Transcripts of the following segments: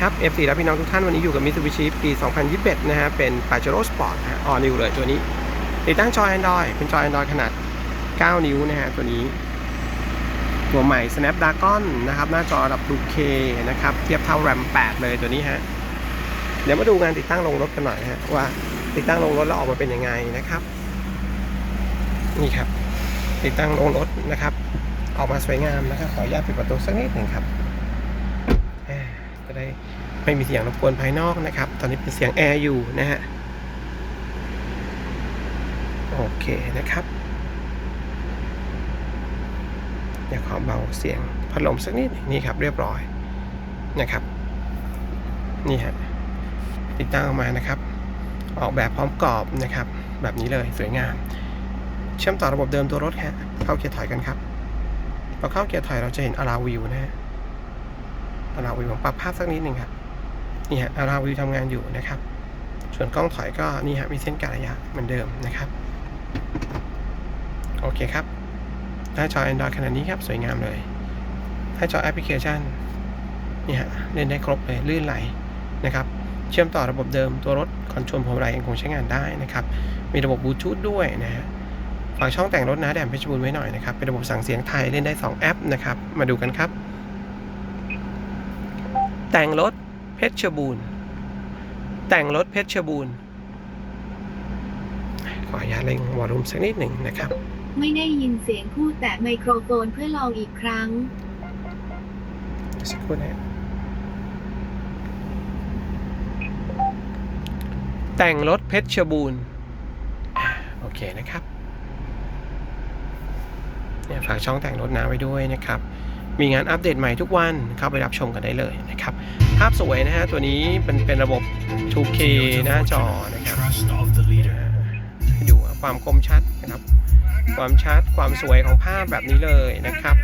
ครับ F4 และพี่น้องทุกท่านวันนี้อยู่กับ Mitsubishi ปี 2021 นะฮะ เป็น Pajero Sport นะฮะออนิวเลยตัวนี้ ติดตั้งจอ Android เป็นจอ Android ขนาด 9 นิ้วนะฮะ ตัวนี้ ตัวใหม่ Snapdragon นะครับ หน้าจอระดับ 2K นะครับ เทียบเท่า RAM 8 เลยตัวนี้ฮะ เดี๋ยวมาดูงานติดตั้งลงรถกันหน่อยฮะ ว่าติดตั้งลงรถแล้วออกมาเป็นยังไงนะครับ นี่ครับ ติดตั้งลงรถนะครับ ออกมาสวยงามนะครับ ขออนุญาตปิดประตูสักนิดหนึ่งครับ จะได้ไม่มีเสียงรบกวนภายนอกนะครับ ตอนนี้เป็นเสียงแอร์อยู่นะฮะ โอเคนะครับ เดี๋ยวขอเบาเสียงพัดลมสักนิดนี่ครับเรียบร้อยนะครับ นี่ฮะติดตั้งออกมานะครับ ออกแบบพร้อมกรอบนะครับ แบบนี้เลยสวยงาม เชื่อมต่อระบบเดิมตัวรถฮะเข้าเกียร์ถอยกันครับพอเข้าเกียร์ถอยเราจะเห็นอาราวิวนะฮะ อาราวิวผมปรับภาพสักนิดหนึ่งครับนี่ฮะอาราวิวทำงานอยู่นะครับ ส่วนกล้องถอยก็นี่ฮะมีเส้นกะระยะเหมือนเดิมนะครับ โอเคครับหน้าจอ Android ขนาดนี้ครับสวยงามเลยหน้าจอแอปพลิเคชันนี่ฮะเล่นได้ครบเลยลื่นไหลนะครับ เชื่อมต่อระบบเดิมตัวรถคอนโทรลพวงมาลัยยังคงใช้งานได้นะครับ มีระบบบลูทูธด้วยนะฮะฝากช่องแต่งรถนะแดมเพชรบูรณ์ไว้หน่อยนะครับ เป็นระบบสั่งเสียงไทยเล่นได้ 2 แอปนะครับ มาดูกันครับ แต่งรถเพชรบูรณ์ แต่งรถเพชรบูรณ์ ขออนุญาตเร่งวอลลุ่มสักนิดหนึ่งนะครับ ไม่ได้ยินเสียงพูดแต่ไมโครโฟนเพื่อลองอีกครั้ง สักครู่นะแต่งรถเพชรบูรณ์อ่าโอเคนะครับเนี่ยฝากช่องแต่งรถน้าไว้ด้วยนะครับ มีงานอัปเดตใหม่ทุกวันเข้าไปรับชมกันได้เลยนะครับ ภาพสวยนะฮะ ตัวนี้เป็นเป็นระบบ 2K หน้าจอนะครับ Trust of the leader. ให้ดูความคมชัดนะครับ ความชัดความสวยของภาพแบบนี้เลยนะครับ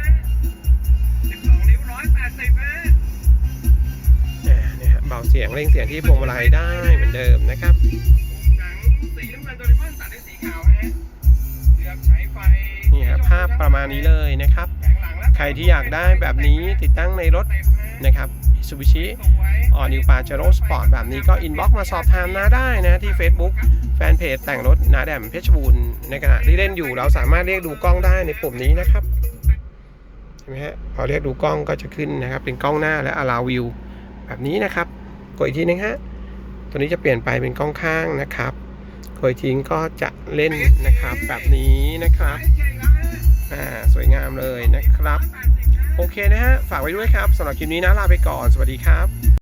อ่าเนี่ยฮะเบาเสียงเร่งเสียงที่พวงมาลัยได้เหมือนเดิมนะครับนี่ฮะภาพประมาณนี้เลยนะครับ ใครที่อยากได้แบบนี้ติดตั้งในรถนะครับ Mitsubishi All New Pajero Sport แบบนี้ก็อินบ็อกมาสอบถามนาได้นะที่ Facebook แฟนเพจแต่งรถนาแดมเพชรบูรณ์ในขณะที่เล่นอยู่เราสามารถเรียกดูกล้องได้ในปุ่มนี้นะครับเห็นไหมฮะพอเรียกดูกล้องก็จะขึ้นนะครับ เป็นกล้องหน้าและ allow view แบบนี้นะครับ กดอีกทีนึงฮะตัวนี้จะเปลี่ยนไปเป็นกล้องข้างนะครับกดอีกทีก็จะเล่นนะครับแบบนี้นะครับ อ่าสวยงามเลยนะครับ โอเคนะฮะ ฝากไว้ด้วยครับสำหรับคลิปนี้นะลาไปก่อนสวัสดีครับ